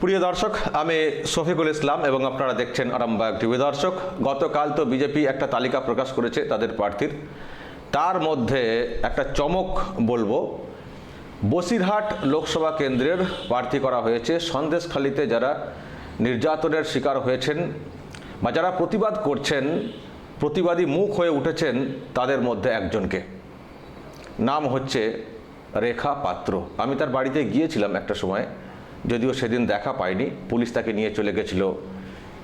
প্রিয় দর্শক, আমি শফিকুল ইসলাম এবং আপনারা দেখছেন আরামবাগ টিভি। দর্শক, গতকাল তো বিজেপি একটা তালিকা প্রকাশ করেছে তাদের প্রার্থীর। তার মধ্যে একটা চমক বলব, বসিরহাট লোকসভা কেন্দ্রের প্রার্থী করা হয়েছে। সন্দেশখালিতে যারা নির্যাতনের শিকার হয়েছেন বা যারা প্রতিবাদ করছেন, প্রতিবাদী মুখ হয়ে উঠেছেন, তাদের মধ্যে একজনকে। নাম হচ্ছে রেখা পাত্র। আমি তার বাড়িতে গিয়েছিলাম একটা সময়। যদিও সেদিন দেখা পাইনি, পুলিশ তাকে নিয়ে চলে গেছিল।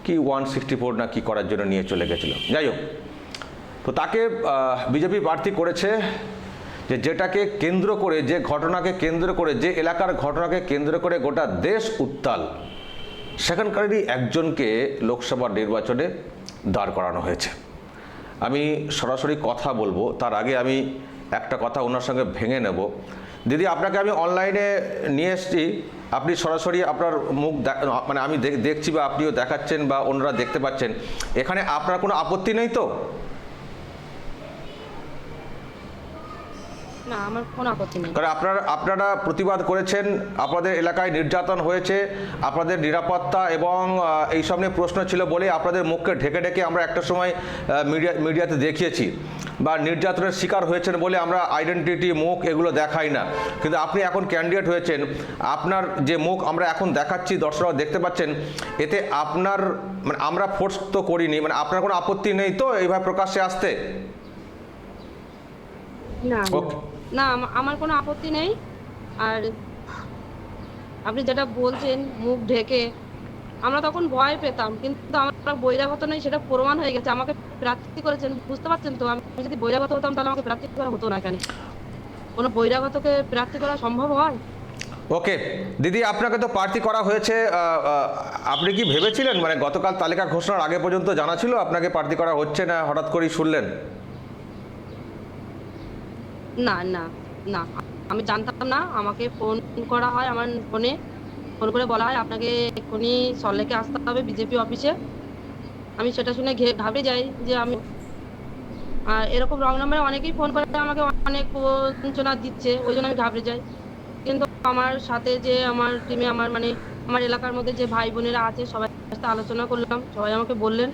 কি ওয়ান সিক্সটি ফোর না কি করার জন্য নিয়ে চলে গেছিল। যাই হোক, তো তাকে বিজেপি প্রার্থী করেছে যে যেটাকে কেন্দ্র করে, যে ঘটনাকে কেন্দ্র করে, যে এলাকার ঘটনাকে কেন্দ্র করে গোটা দেশ উত্তাল, সেখানকারই একজনকে লোকসভা নির্বাচনে দাঁড় করানো হয়েছে। আমি সরাসরি কথা বলব, তার আগে আমি একটা কথা ওনার সঙ্গে ভেঙে নেব। দিদি, আপনাকে আমি অনলাইনে নিয়ে এসেছি। আপনি সরাসরি আপনার মুখ মানে আমি দেখ- দেখছি বা আপনিও দেখাচ্ছেন বা অন্যরা দেখতে পাচ্ছেন। এখানে আপনার কোনো আপত্তি নেই তো? না আমার কোনো আপত্তি নেই। কারণ আপনারা আপনারা প্রতিবাদ করেছেন আপনাদের এলাকায় নির্যাতন হয়েছে আপনাদের নিরাপত্তা এবং এইসব নিয়ে প্রশ্ন ছিল বলে আপনাদের মুখকে ঢেকে ঢেকে আমরা একটা সময় মিডিয়া মিডিয়াতে দেখিয়েছি। বা নির্যাতনের শিকার হয়েছেন বলে আমরা আইডেন্টিটি মুখ এগুলো দেখাই না। কিন্তু আপনি এখন ক্যান্ডিডেট হয়েছেন আপনার যে মুখ আমরা এখন দেখাচ্ছি দর্শকরা দেখতে পাচ্ছেন এতে আপনার মানে আমরা ফোর্স তো করিনি মানে আপনার কোনো আপত্তি নেই তো এইভাবে প্রকাশ্যে আসতে? না না। না, আমা- আমার কোনো আপত্তি নেই। আর আপনি যেটা বলছেন, মুখ ঢেকে, আমরা তখন ভয় পেতাম, কিন্তু আমরা বহিরাগত নেই, সেটা প্রমাণ হয়ে গেছে। আমাকে প্রার্থী করেছেন, বুঝতে পারছেন তো? আমি যদি বহিরাগত হতাম, তাহলে আমাকে প্রার্থী করা হতো না এখানে কোনো বহিরাগতকে প্রার্থী করা সম্ভব হয়? ওকে, দিদি, আপনাকে তো প্রার্থী করা হয়েছে আপনি কি ভেবেছিলেন? মানে গতকাল তালিকা ঘোষণার আগে পর্যন্ত জানা ছিল আপনাকে প্রার্থী করা হচ্ছে না, হঠাৎ করেই শুনলেন? না না না। আমি জানতাম না, আমাকে ফোন করা হয় আমার ফোনে। ফোন করে বলা হয়, আপনাকে এক্ষুনি সল্লেকে আসতে হবে বিজেপি অফিসে। আমি সেটা শুনে ঘে- ঘাবড়ে যাই যে আমি আর এরকম রং নাম্বারে অনেকেই ফোন করে, আমাকে অনেক প্রবঞ্চনা দিচ্ছে, ওই জন্য আমি ঘাবড়ে যাই। কিন্তু আমার সাথে যে আমার টিমে আমার মানে আমার এলাকার মধ্যে যে ভাই বোনেরা আছে, সবাই সাথে আলোচনা করলাম, সবাই আমাকে বললেন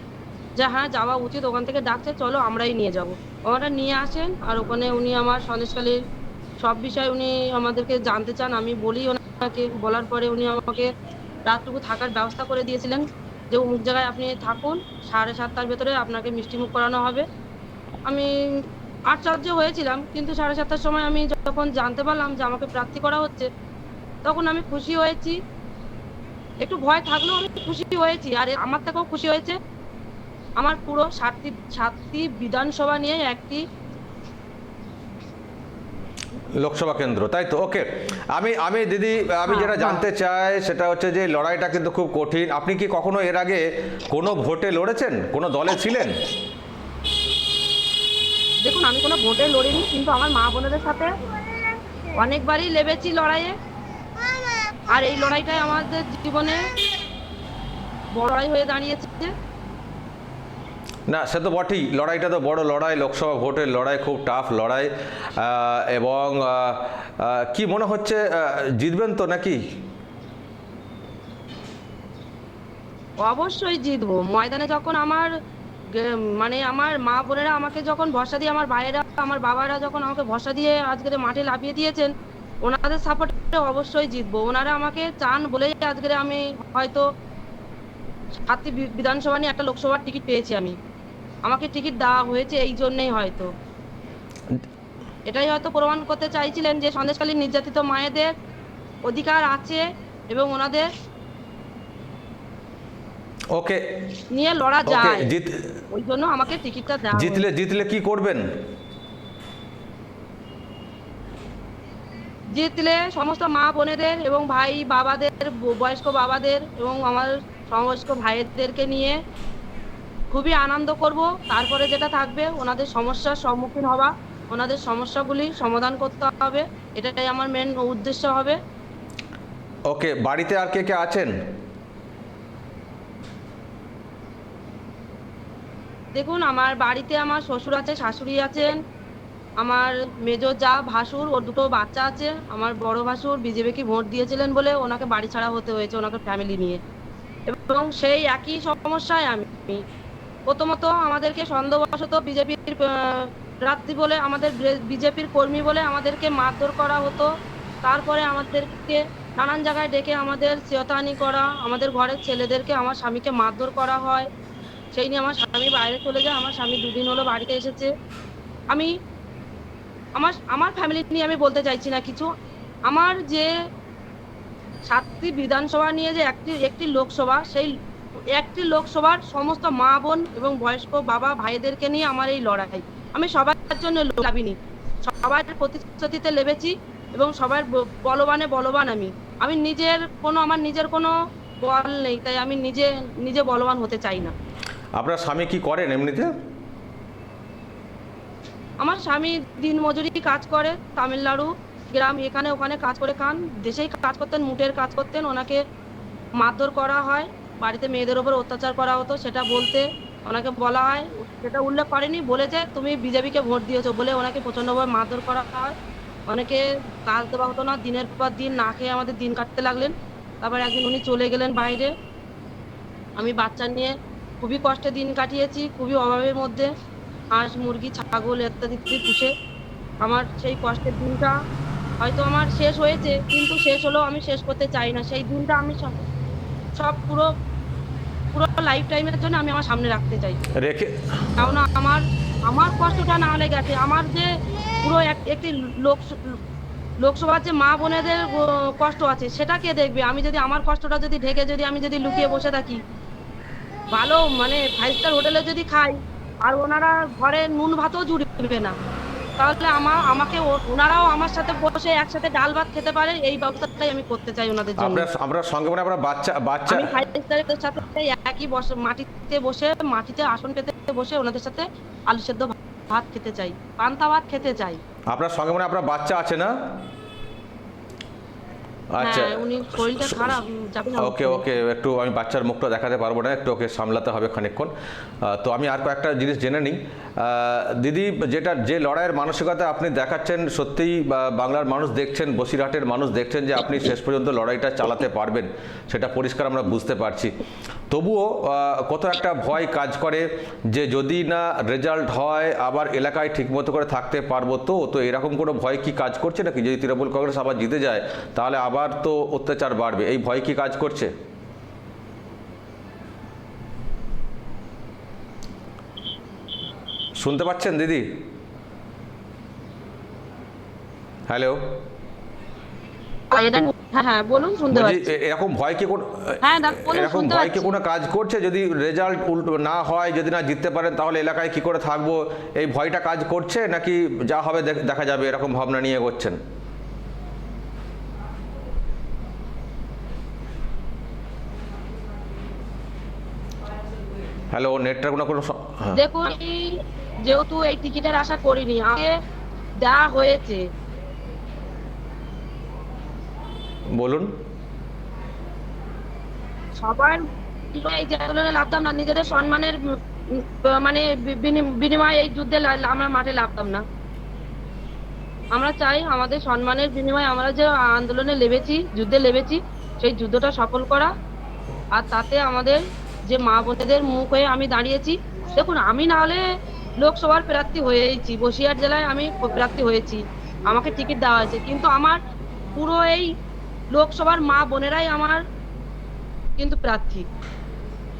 যে হ্যাঁ যাওয়া উচিত, ওখান থেকে ডাকছে, চলো আমরাই নিয়ে যাব। ওনারা নিয়ে আসেন, আর ওখানে উনি আমার সন্দেশখালীর সব বিষয় উনি আমাদেরকে জানতে চান, আমি বলি ওনাকে। বলার পরে উনি আমাকে রাতটুকু থাকার ব্যবস্থা করে দিয়েছিলেন যে অমুক জায়গায় আপনি থাকুন, সাড়ে সাতটার ভেতরে আপনাকে মিষ্টিমুখ করানো হবে। আমি আশ্চর্য হয়েছিলাম, কিন্তু সাড়ে সাতটার সময় আমি যখন জানতে পারলাম যে আমাকে প্রার্থী করা হচ্ছে, তখন আমি খুশি হয়েছি। একটু ভয় থাকলেও আমি খুশি হয়েছি, আর আমার থেকেও খুশি হয়েছে। আমার পুরো সাতটি সাতটি বিধানসভা নিয়ে একটি লোকসভা কেন্দ্র তাই তো? ওকে আমি আমি দিদি আমি যেটা হ্যাঁ, জানতে চাই সেটা হচ্ছে যে লড়াইটা কিন্তু খুব কঠিন। আপনি কি কখনো এর আগে কোনো ভোটে লড়েছেন? কোনো দলে ছিলেন? দেখুন আমি কোনো ভোটে লড়িনি কিন্তু আমার মা বোনেদের সাথে অনেকবারই লেবেছি লড়াইয়ে। আর এই লড়াইটাই আমাদের জীবনে বড় লড়াই হয়ে দাঁড়িয়েছে। না, সে তো বটেই। লড়াইটা তো বড় লড়াই, লোকসভা ভোটের লড়াই, খুব টাফ লড়াই। এবং কি মনে হচ্ছে জিতবেন তো নাকি? অবশ্যই জিতবো। ময়দানে যখন আমার মানে আমার মা বোনেরা আমাকে যখন ভরসা দিয়ে, আমার ভাইয়েরা, আমার বাবারা যখন আমাকে ভরসা দিয়ে আজকের মাঠে লাফিয়ে দিয়েছেন, ওনাদের সাপোর্টে অবশ্যই জিতবো। ওনারা আমাকে চান বলেই আজকের আমি হয়তো সাতটি বিধানসভা নিয়ে একটা লোকসভার টিকিট পেয়েছি আমি। আমাকে টিকিট দেওয়া হয়েছে এই জন্যই হয়তো। এটাই হয়তো প্রমাণ করতে চাইছিলেন যে সন্দেশকালী নির্যাতিত মায়েদের অধিকার আছে এবং ওনাদের ওকে। নিয়ে লড়া যায়। ওই জন্য আমাকে টিকিটটা দেওয়া জিতলে জিতলে কি করবেন? জিতলে সমস্ত মা বোনেদের এবং ভাই বাবাদের বয়স্ক বাবাদের এবং আমার সমস্ত ভাইদেরকে নিয়ে খুবই আনন্দ করব। তারপরে যেটা থাকবে ওনাদের সমস্যার সম্মুখীন হওয়া ওনাদের সমস্যাগুলি সমাধান করতে হবে এটাই আমার মেন উদ্দেশ্য হবে। ওকে বাড়িতে আর কে কে আছেন? দেখুন আমার বাড়িতে আমার শ্বশুর আছে শাশুড়ি আছেন আমার মেজর যা ভাসুর ওর দুটো বাচ্চা আছে আমার বড় ভাসুর বিজেপিকে ভোট দিয়েছিলেন বলে ওনাকে বাড়ি ছাড়া হতে হয়েছে ওনাকে ফ্যামিলি নিয়ে। এবং সেই একই সমস্যায় আমি প্রথমত আমাদেরকে সন্দেহবশত বিজেপির প্রার্থী বলে, আমাদের বিজেপির কর্মী বলে আমাদেরকে মারধর করা হতো। তারপরে আমাদেরকে নানান জায়গায় ডেকে আমাদের চেতানি করা, আমাদের ঘরের ছেলেদেরকে আমার স্বামীকে মারধর করা হয়। সেই নিয়ে আমার স্বামী বাইরে চলে যায়, আমার স্বামী দুদিন হলো বাড়িতে এসেছে। আমি, আমার আমার ফ্যামিলি নিয়ে আমি বলতে চাইছি না কিছু। আমার যে সাতটি বিধানসভা নিয়ে যে একটি একটি লোকসভা, সেই একটি লোকসভার সমস্ত মা বোন এবং বয়স্ক বাবা ভাইদেরকে নিয়ে আমার এই লড়াই। আমি সবার জন্য লাভিনি সবার প্রতিশ্রুতিতে লেবেছি এবং সবার বলবানে বলবান আমি। আমি নিজের কোনো আমার নিজের কোনো বল নেই তাই আমি নিজে নিজে বলবান হতে চাই না। আপনার স্বামী কি করেন এমনিতে? আমার স্বামী দিন মজুরি কাজ করে তামিলনাড়ু গ্রাম এখানে ওখানে কাজ করে খান। দেশেই কাজ করতেন মুটের কাজ করতেন ওনাকে মারধর করা হয়। বাড়িতে মেয়েদের ওপর অত্যাচার করা হতো, সেটা বলতে ওনাকে বলা হয়। সেটা উল্লেখ করেনি, বলেছে, তুমি বিজেপিকে ভোট দিয়েছ বলে ওনাকে প্রচণ্ডভাবে মারধর করা হয়। অনেকে কাজ দেওয়া হতো না, দিনের পর দিন না খেয়ে আমাদের দিন কাটতে লাগলেন। তারপর একদিন উনি চলে গেলেন বাইরে। আমি বাচ্চা নিয়ে খুবই কষ্টে দিন কাটিয়েছি, খুবই অভাবের মধ্যে। হাঁস, মুরগি, ছাগল ইত্যাদি পুষে আমার সেই কষ্টের দিনটা হয়তো আমার শেষ হয়েছে, কিন্তু শেষ হলেও আমি শেষ করতে চাই না। সেই দিনটা আমি সব পুরো পুরো লাইফ টাইমের জন্য আমি আমার সামনে রাখতে চাই। রেখে কারণ আমার আমার কষ্টটা না হলে গেছে। আমার যে পুরো এক- একটি লোক লোকসভার যে মা বোনেদের কষ্ট আছে সেটা কে দেখবে? আমি যদি আমার কষ্টটা যদি ঢেকে যদি আমি যদি লুকিয়ে বসে থাকি ভালো মানে ফাইভ স্টার হোটেলে যদি খাই আর ওনারা ঘরে নুন ভাতও জুড়বে না। তাহলে আমার আমাকে ওনারাও আমার সাথে বসে একসাথে ডাল ভাত খেতে পারে এই ব্যবস্থাটাই আমি করতে চাই ওনাদের জন্য। আপনার আপনার সঙ্গে মানে আপনার বাচ্চা বাচ্চা আমি ফাইভ স্টারের সাথে একই বসে মাটিতে বসে মাটিতে আসন পেতে বসে ওনাদের সাথে আলু সেদ্ধ ভাত খেতে চাই পান্তা ভাত খেতে চাই। আপনার সঙ্গে মানে আপনার বাচ্চা আছে না? আচ্ছা। হ্যাঁ উনি শরীরটা খারাপ ওকে ওকে একটু আমি বাচ্চার মুখটা দেখাতে পারব না একটু ওকে সামলাতে হবে খানিকক্ষণ। তো আমি আর কয়েকটা জিনিস জেনে নিই। দিদি, যেটা যে লড়াইয়ের মানসিকতা আপনি দেখাচ্ছেন, সত্যিই বাংলার মানুষ দেখছেন, বসিরহাটের মানুষ দেখছেন যে আপনি শেষ পর্যন্ত লড়াইটা চালাতে পারবেন, সেটা পরিষ্কার আমরা বুঝতে পারছি। তবুও কত একটা ভয় কাজ করে যে যদি না রেজাল্ট হয়, আবার এলাকায় ঠিকমতো করে থাকতে পারব তো? তো এরকম কোনো ভয় কি কাজ করছে নাকি? যদি তৃণমূল কংগ্রেস আবার জিতে যায়, তাহলে আবার তো অত্যাচার বাড়বে। এই ভয় কি কাজ করছে? শুনতে পাচ্ছেন দিদি? হ্যালো হ্যাঁ এরকম ভয় কি কোনো হ্যাঁ, এরকম ভয় কি কোনো কাজ করছে? যদি রেজাল্ট উল্টো না হয় যদি না জিততে পারেন তাহলে এলাকায় কি করে থাকব? এই ভয়টা কাজ করছে নাকি যা হবে দেখা যাবে এরকম ভাবনা নিয়ে এগোচ্ছেন? হ্যালো নেটটা কোনো কোনো হ্যাঁ। দেখুন যেহেতু এই টিকিটের আশা করিনি আমাকে দেওয়া হয়েছে। বলুন। সবার এই যে আন্দোলনে লাভতাম না নিজেদের সম্মানের মানে বিনি- বিনিময়ে এই যুদ্ধে আমরা মাঠে লাভতাম না। আমরা চাই আমাদের সম্মানের বিনিময়ে আমরা যে আন্দোলনে লেবেছি যুদ্ধে লেবেছি সেই যুদ্ধটা সফল করা। আর তাতে আমাদের যে মা বোনেদের মুখ হয়ে আমি দাঁড়িয়েছি। দেখুন আমি না হলে লোকসভার প্রার্থী হয়েছি, বসিরহাট জেলায় আমি প্রার্থী হয়েছি। আমাকে টিকিট দেওয়া হয়েছে। কিন্তু আমার পুরো এই লোকসভার মা বোনেরাই আমার কিন্তু প্রার্থী।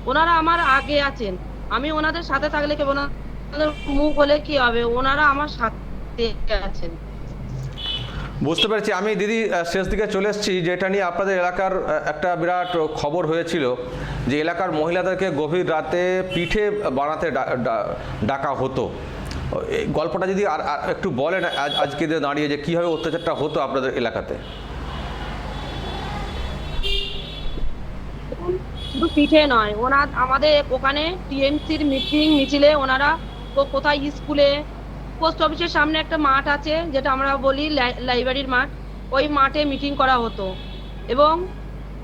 ওনারা আমার আগে আছেন। আমি ওনাদের সাথে থাকলে কি ওনাদের মুখ হলে কি হবে? ওনারা আমার সাথে আছেন। বুঝতে পেরেছি। আমি দিদি শেষ দিকে চলে এসেছি। যেটা নিয়ে আপনাদের এলাকার একটা বিরাট খবর হয়েছিল যে এলাকার মহিলাদেরকে গভীর রাতে পিঠে বানাতে ডাকা হতো। গল্পটা যদি আর একটু বলেন আজকে দাঁড়িয়ে যে কীভাবে অত্যাচারটা হতো আপনাদের এলাকাতে? শুধু পিঠে নয়, ওনার, আমাদের ওখানে টিএমসির মিটিং মিছিলে ওনারা কোথায় স্কুলে পোস্ট অফিসের সামনে একটা মাঠ আছে, যেটা আমরা বলি লাই- লাইব্রেরির মাঠ। ওই মাঠে মিটিং করা হতো। এবং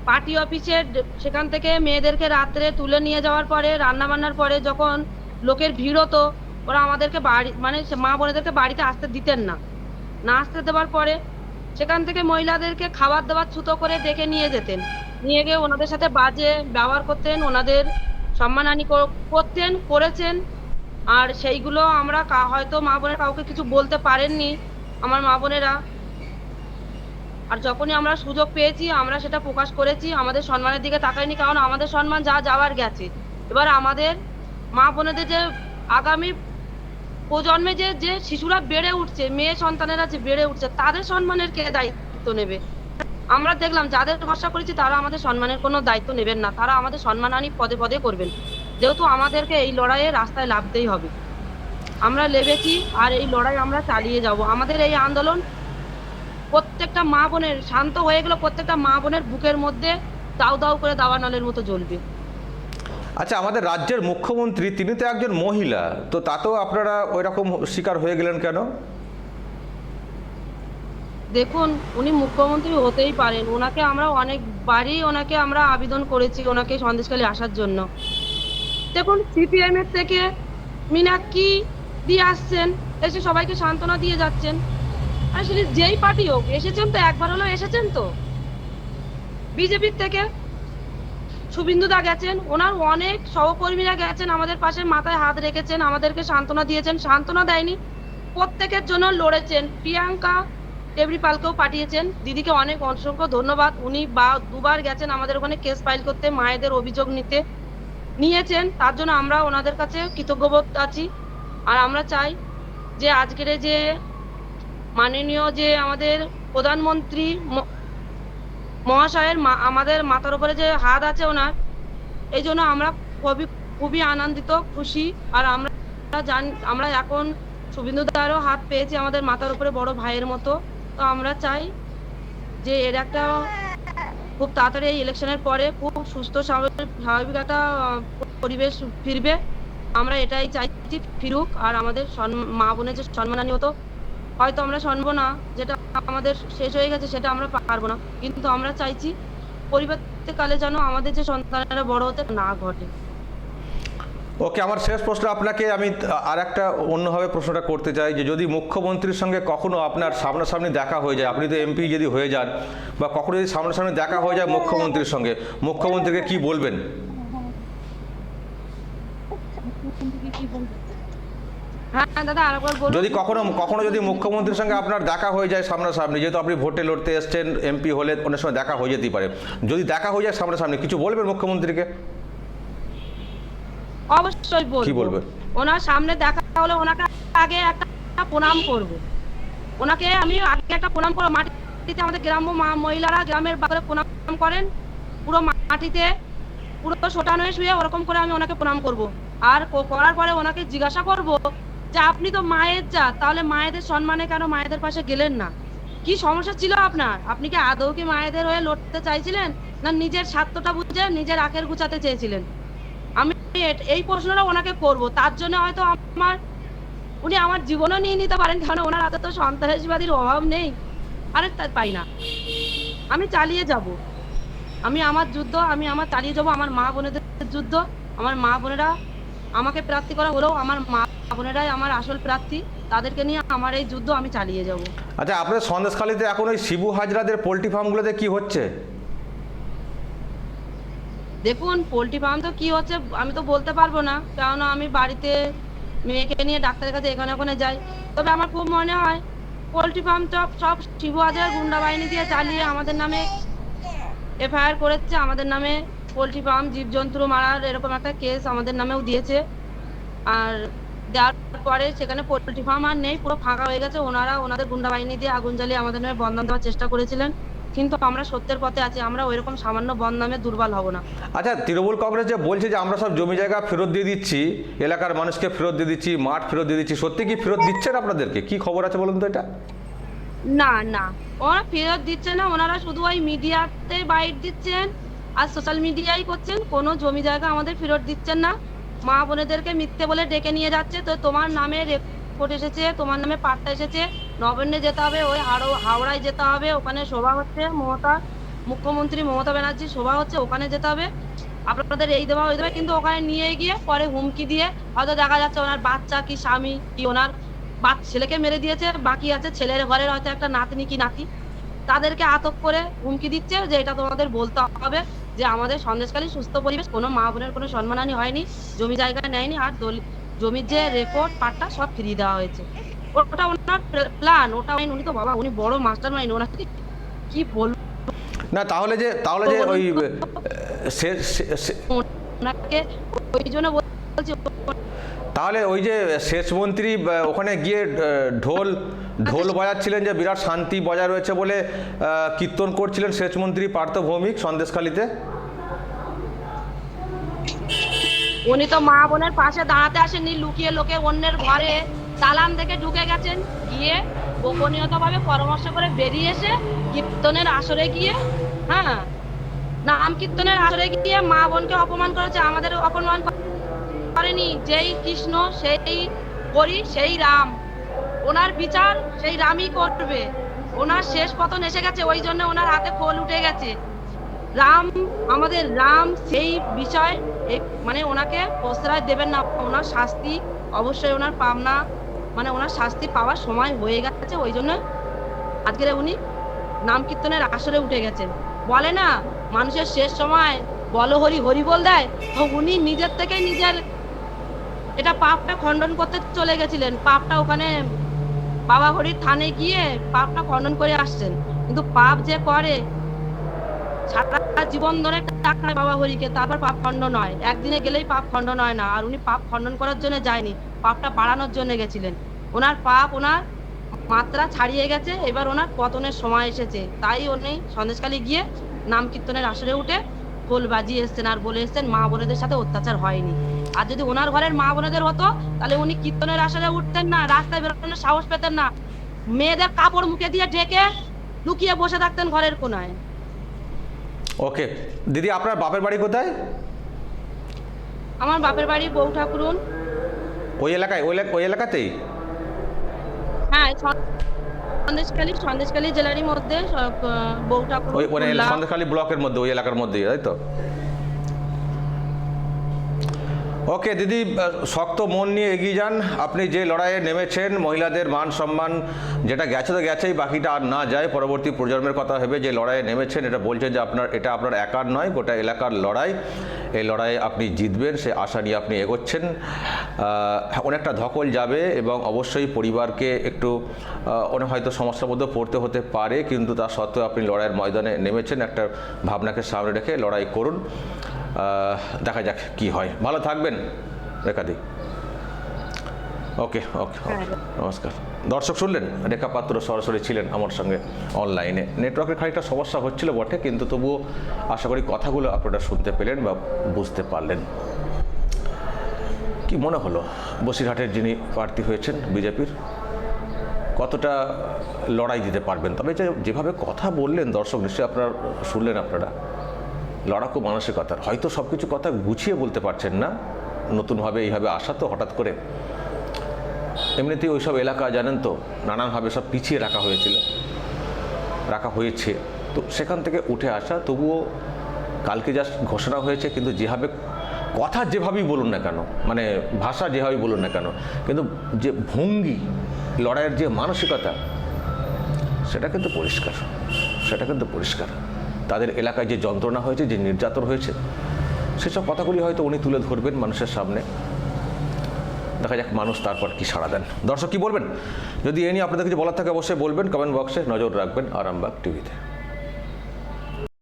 পার্টি অফিসের সেখান থেকে মেয়েদেরকে রাত্রে তুলে নিয়ে যাওয়ার পরে রান্না বান্নার পরে যখন লোকের ভিড় হতো, ওরা আমাদেরকে বাড়ি মানে মা বোনেদেরকে বাড়িতে আসতে দিতেন না। না আসতে দেওয়ার পরে সেখান থেকে মহিলাদেরকে খাবার দাবার ছুতো করে ডেকে নিয়ে যেতেন। নিয়ে গিয়ে ওনাদের সাথে বাজে ব্যবহার করতেন, ওনাদের সম্মানহানি করতেন, করেছেন। আর সেইগুলো আমরা হয়তো মা বোনের কাউকে কিছু বলতে পারেননি, আমার মা বোনেরা। আর যখনই আমরা সুযোগ পেয়েছি, আমরা সেটা প্রকাশ করেছি, আমাদের সম্মানের দিকে তাকাইনি কারণ আমাদের সম্মান যা যাওয়ার গেছে। এবার আমাদের মা বোনেদের যে আগামী প্রজন্মে যে যে শিশুরা বেড়ে উঠছে, মেয়ে সন্তানেরা যে বেড়ে উঠছে, তাদের সম্মানের কে দায়িত্ব নেবে? আমরা দেখলাম, যাদের ভরসা করেছি, তারা আমাদের সম্মানের কোনো দায়িত্ব নেবেন না। তারা আমাদের সম্মানহানি পদে পদে করবেন। যেহেতু আমাদেরকে এই লড়াইয়ে রাস্তায় লাভতেই হবে। আমরা লেবেছি আর এই লড়াই আমরা চালিয়ে যাব। আমাদের এই আন্দোলন প্রত্যেকটা মা বোনের শান্ত হয়ে গেলে প্রত্যেকটা মা বোনের বুকের মধ্যে দাউ দাউ করে দাওয়া নলের মতো জ্বলবে। আচ্ছা আমাদের রাজ্যের মুখ্যমন্ত্রী তিনি তো একজন মহিলা তো তাতেও আপনারা ওই রকম শিকার হয়ে গেলেন কেন? দেখুন উনি মুখ্যমন্ত্রী হতেই পারেন। ওনাকে আমরা অনেকবারই ওনাকে আমরা আবেদন করেছি ওনাকে সন্দেশখালী আসার জন্য। দেখুন সিপিএম এর থেকে মিনাক্ষী দিয়ে আসছেন, এসে সবাইকে সান্ত্বনা দিয়ে যাচ্ছেন। আসলে যেই পার্টি হোক, এসেছেন তো, একবার হলেও এসেছেন তো। বিজেপির থেকে শুভিন্দু দা গেছেন, ওনার অনেক সহকর্মীরা গেছেন আমাদের পাশে, মাথায় হাত রেখেছেন, আমাদেরকে সান্ত্বনা দিয়েছেন, সান্ত্বনা দেয়নি। প্রত্যেকের জন্য লড়েছেন, প্রিয়াঙ্কা টেবরি পালকেও পাঠিয়েছেন। দিদিকে অনেক অসংখ্য ধন্যবাদ, উনি বা দুবার গেছেন আমাদের ওখানে কেস ফাইল করতে, মায়েদের অভিযোগ নিতে। নিয়েছেন, তার জন্য আমরা ওনাদের কাছে কৃতজ্ঞবোধ আছি। আর আমরা চাই যে আজকের যে মাননীয় যে আমাদের প্রধানমন্ত্রী মহাশয়ের আমাদের মাথার উপরে যে হাত আছে ওনার, এই জন্য আমরা খুবই খুবই আনন্দিত, খুশি। আর আমরা জান, আমরা এখন শুভিন্দু দারও হাত পেয়েছি আমাদের মাথার উপরে বড় ভাইয়ের মতো। তো আমরা চাই যে এর একটা খুব তাড়াতাড়ি এই ইলেকশনের পরে খুব সুস্থ, স্বাভাবিক একটা পরিবেশ ফিরবে। আমরা এটাই চাইছি, ফিরুক, আর আমাদের মা বোনের যে সম্মানানি হতো, হয়তো আমরা শুনব না, যেটা আমাদের শেষ হয়ে গেছে, সেটা আমরা পারব না। কিন্তু আমরা চাইছি, পরিবর্তীকালে যেন আমাদের যে সন্তানেরা বড় হতে না ঘটে। ওকে আমার শেষ প্রশ্ন আপনাকে আমি আর একটা অন্যভাবে প্রশ্নটা করতে চাই যে যদি মুখ্যমন্ত্রীর সঙ্গে কখনো আপনার সামনাসামনি দেখা হয়ে যায় আপনি তো এমপি যদি হয়ে যান বা কখনো যদি সামনাসামনি দেখা হয়ে যায় মুখ্যমন্ত্রীর সঙ্গে মুখ্যমন্ত্রীকে কি বলবেন? হ্যাঁ যদি কখনো কখনো যদি মুখ্যমন্ত্রীর সঙ্গে আপনার দেখা হয়ে যায় সামনাসামনি যেহেতু আপনি ভোটে লড়তে এসছেন এমপি হলে অনেক সময় দেখা হয়ে যেতেই পারে যদি দেখা হয়ে যায় সামনাসামনি কিছু বলবেন মুখ্যমন্ত্রীকে? অবশ্যই বলব। কি বলবেন? ওনার সামনে দেখা হলে ওনাকে আগে একটা প্রণাম করব। ওনাকে আমি আগে একটা প্রণাম করব। মাটিতে আমাদের গ্রাম্য মা- মহিলারা গ্রামের বাগরে প্রণাম করেন। পুরো মাটিতে পুরো হয়ে শুয়ে ওরকম করে আমি ওনাকে প্রণাম করব। আর করার পরে ওনাকে জিজ্ঞাসা করব যে আপনি তো মায়ের যা তাহলে মায়েদের সম্মানে কেন মায়েদের পাশে গেলেন না? কি সমস্যা ছিল আপনার? আপনি কি আদৌ কি মায়েদের হয়ে লড়তে চাইছিলেন? না নিজের স্বার্থটা বুঝে নিজের আখের গুছাতে চেয়েছিলেন? এই প্রশ্নটা ওনাকে করব। তার জন্য হয়তো আমার উনি আমার জীবনও নিয়ে নিতে পারেন, কারণ ওনার হাতে তো সন্ত্রাসবাদীর অভাব নেই। আরে পাই না। আমি চালিয়ে যাব। আমি আমার যুদ্ধ, আমি আমার চালিয়ে যাব আমার মা বোনেদের যুদ্ধ। আমার মা বোনেরা আমাকে প্রার্থী করা হলেও আমার মা বোনেরাই আমার আসল প্রার্থী। তাদেরকে নিয়ে আমার এই যুদ্ধ আমি চালিয়ে যাব। আচ্ছা আপনার সন্দেশখালিতে এখন ওই শিবু হাজরাদের পোলট্রি ফার্মগুলোতে কি হচ্ছে? দেখুন, পোলট্রি ফার্ম তো কি হচ্ছে, আমি তো বলতে পারব না। কেননা আমি বাড়িতে মেয়েকে নিয়ে ডাক্তারের কাছে এখানে ওখানে যাই। তবে আমার খুব মনে হয়, পোলট্রি ফার্ম সব সব শিবু হাজার গুন্ডা বাহিনী দিয়ে চালিয়ে আমাদের নামে এফআইআর করেছে। আমাদের নামে পোলট্রি ফার্ম জীবজন্তু মারার এরকম একটা কেস আমাদের নামেও দিয়েছে। আর দেওয়ার পরে সেখানে পোলট্রি ফার্ম আর নেই, পুরো ফাঁকা হয়ে গেছে। ওনারা ওনাদের গুন্ডা বাহিনী দিয়ে আগুন জ্বালিয়ে আমাদের নামে বন্ধন দেওয়ার চেষ্টা করেছিলেন। কিন্তু আমরা সত্যের পথে আছি আমরা ওইরকম সামান্য বদনামে দুর্বল হব না। আচ্ছা তৃণমূল কংগ্রেস যে বলছে যে আমরা সব জমি জায়গা ফেরত দিয়ে দিচ্ছি এলাকার মানুষকে ফেরত দিয়ে দিচ্ছি মাঠ ফেরত দিয়ে দিচ্ছি সত্যি কি ফেরত দিচ্ছেন আপনাদেরকে? কি খবর আছে বলুন তো এটা? না না। ওরা ফেরত দিচ্ছে না ওনারা শুধু ওই মিডিয়াতে বাইট দিচ্ছেন আর সোশ্যাল মিডিয়াই করছেন। কোনো জমি জায়গা আমাদের ফেরত দিচ্ছেন না। মা বোনেদেরকে মিথ্যে বলে ডেকে নিয়ে যাচ্ছে। তো তোমার নামে রেকর্ড এসেছে, তোমার নামে পাট্টা এসেছে, নবান্নে যেতে হবে, ওই হাওড়া হাওড়ায় যেতে হবে, ওখানে সভা হচ্ছে, মমতা, মুখ্যমন্ত্রী মমতা ব্যানার্জি সভা হচ্ছে, ওখানে যেতে হবে। আপনাদের এই দেওয়া ওই দেওয়া কিন্তু ওখানে নিয়ে গিয়ে পরে হুমকি দিয়ে হয়তো দেখা যাচ্ছে ওনার বাচ্চা কি স্বামী, কি ওনার ছেলেকে মেরে দিয়েছে, বাকি আছে ছেলের ঘরের হয়তো একটা নাতনি কি নাতি। তাদেরকে আটক করে হুমকি দিচ্ছে যে এটা তোমাদের বলতে হবে, যে আমাদের সন্দেশকালী সুস্থ পরিবেশ, কোনো মা বোনের কোনো সম্মানহানি হয়নি, জমি জায়গা নেয়নি, আর দল জমির যে রেকর্ড পাট্টা সব ফিরিয়ে দেওয়া হয়েছে। ওটা ওনার প্ল্যান ওটা উনি তো বাবা উনি বড় মাস্টার মাইন্ড ওনাকে কি বলব? না তাহলে যে তাহলে যে ওই ওনাকে ওই জন্য বলছি তাহলে ওই যে শেষ মন্ত্রী ওখানে গিয়ে ঢোল ঢোল বাজাচ্ছিলেন যে বিরাট শান্তি বজায় রয়েছে বলে কীর্তন করছিলেন শেষ মন্ত্রী পার্থ ভৌমিক সন্দেশখালিতে। উনি তো মা বোনের পাশে দাঁড়াতে আসেননি, লুকিয়ে লোকে অন্যের ঘরে তালাম দেখে ঢুকে গেছেন। গিয়ে গোপনীয়ত ভাবে পরামর্শ করে বেরিয়ে এসে কীর্তনের আসরে গিয়ে হ্যাঁ নাম কীর্তনের আসরে গিয়ে মা বোনকে অপমান করেছে, আমাদের অপমান করেনি। যেই কৃষ্ণ, সেই হরি, সেই রাম। ওনার বিচার সেই রামই করবে। ওনার শেষ পতন এসে গেছে, ওই জন্য ওনার হাতে খোল উঠে গেছে। রাম, আমাদের রাম, সেই বিষয় মানে ওনাকে প্রশ্রয় দেবেন না, ওনার শাস্তি অবশ্যই ওনার পাবনা মানে ওনার শাস্তি পাওয়ার সময় হয়ে গেছে, ওই জন্য আজকের উনি নাম কীর্তনের আসরে উঠে গেছেন। বলে না, মানুষের শেষ সময় বল হরি হরি বল দেয়, তো উনি নিজের থেকে নিজের এটা পাপটা খণ্ডন করতে চলে গেছিলেন, পাপটা ওখানে বাবা হরির থানে গিয়ে পাপটা খণ্ডন করে আসছেন। কিন্তু পাপ যে করে সারা জীবন ধরে টাকা বাবা হরিকে তারপর পাপ খণ্ডন হয়। একদিনে গেলেই পাপ খণ্ডন হয় না, আর উনি পাপ খণ্ডন করার জন্য যায়নি, পাপটা বাড়ানোর জন্য গেছিলেন। ওনার পাপ, ওনার মাত্রা ছাড়িয়ে গেছে, এবার ওনার পতনের সময় এসেছে। তাই উনি সন্দেশকালী গিয়ে নাম কীর্তনের আসরে উঠে খোল বাজিয়ে এসছেন, আর বলে এসছেন, মা বোনেদের সাথে অত্যাচার হয়নি। আর যদি ওনার ঘরের মা বোনেদের হতো, তাহলে উনি কীর্তনের আসরে উঠতেন না, রাস্তায় বেরোনোর সাহস পেতেন না। মেয়েদের কাপড় মুখে দিয়ে ঢেকে লুকিয়ে বসে থাকতেন ঘরের কোনায় ওকে। দিদি আপনার বাপের বাড়ি কোথায়? আমার বাপের বাড়ি বউ ঠাকুরুন। ওই এলাকায় ওই ওই এলাকাতেই? হ্যাঁ সন্দেশখালী সন্দেশখালী জেলারই মধ্যে বউ ঠাকুর ওই সন্দেশখালী ব্লকের মধ্যে ওই এলাকার মধ্যেই তাই তো? ওকে, দিদি শক্ত মন নিয়ে এগিয়ে যান। আপনি যে লড়াইয়ে নেমেছেন, মহিলাদের মান সম্মান যেটা গেছে তো গেছেই, বাকিটা আর না যায়। পরবর্তী প্রজন্মের কথা ভেবে যে লড়াইয়ে নেমেছেন, এটা বলছেন যে আপনার, এটা আপনার একার নয়, গোটা এলাকার লড়াই। এই লড়াইয়ে আপনি জিতবেন, সে আশা নিয়ে আপনি এগোচ্ছেন। অনেকটা ধকল যাবে এবং অবশ্যই পরিবারকে একটু অনেক হয়তো সমস্যার মধ্যে পড়তে হতে পারে, কিন্তু তা সত্ত্বেও আপনি লড়াইয়ের ময়দানে নেমেছেন। একটা ভাবনাকে সামনে রেখে লড়াই করুন। দেখা যাক কি হয়। ভালো থাকবেন রেখাদি। ওকে ওকে ওকে নমস্কার। দর্শক শুনলেন? রেখা পাত্র সরাসরি ছিলেন আমার সঙ্গে অনলাইনে নেটওয়ার্কের খানিকটা সমস্যা হচ্ছিল বটে কিন্তু তবুও আশা করি কথাগুলো আপনারা শুনতে পেলেন বা বুঝতে পারলেন। কি মনে হলো? বসিরহাটের যিনি প্রার্থী হয়েছেন বিজেপির কতটা লড়াই দিতে পারবেন? তবে যে যেভাবে কথা বললেন দর্শক নিশ্চয়ই আপনারা শুনলেন আপনারা। লড়াকু মানসিকতার হয়তো সব কিছু কথা গুছিয়ে বলতে পারছেন না, নতুনভাবে এইভাবে আসা তো হঠাৎ করে। এমনিতেই ওই সব এলাকা জানেন তো, নানানভাবে সব পিছিয়ে রাখা হয়েছিল, রাখা হয়েছে। তো সেখান থেকে উঠে আসা, তবুও কালকে জাস্ট ঘোষণা হয়েছে, কিন্তু যেভাবে কথা যেভাবেই বলুন না কেন মানে ভাষা যেভাবেই বলুন না কেন, কিন্তু যে ভঙ্গি, লড়াইয়ের যে মানসিকতা, সেটা কিন্তু পরিষ্কার, সেটা কিন্তু পরিষ্কার। তাদের এলাকায় যে যন্ত্রণা হয়েছে, যে নির্যাতন হয়েছে, সেসব কথাগুলি হয়তো উনি তুলে ধরবেন মানুষের সামনে। দেখা যাক মানুষ তারপর কি সাড়া দেন। দর্শক কি বলবেন? যদি এ নিয়ে আপনাদের কিছু বলার থাকে, অবশ্যই বলবেন। কমেন্ট বক্সে নজর রাখবেন আরামবাগ টিভিতে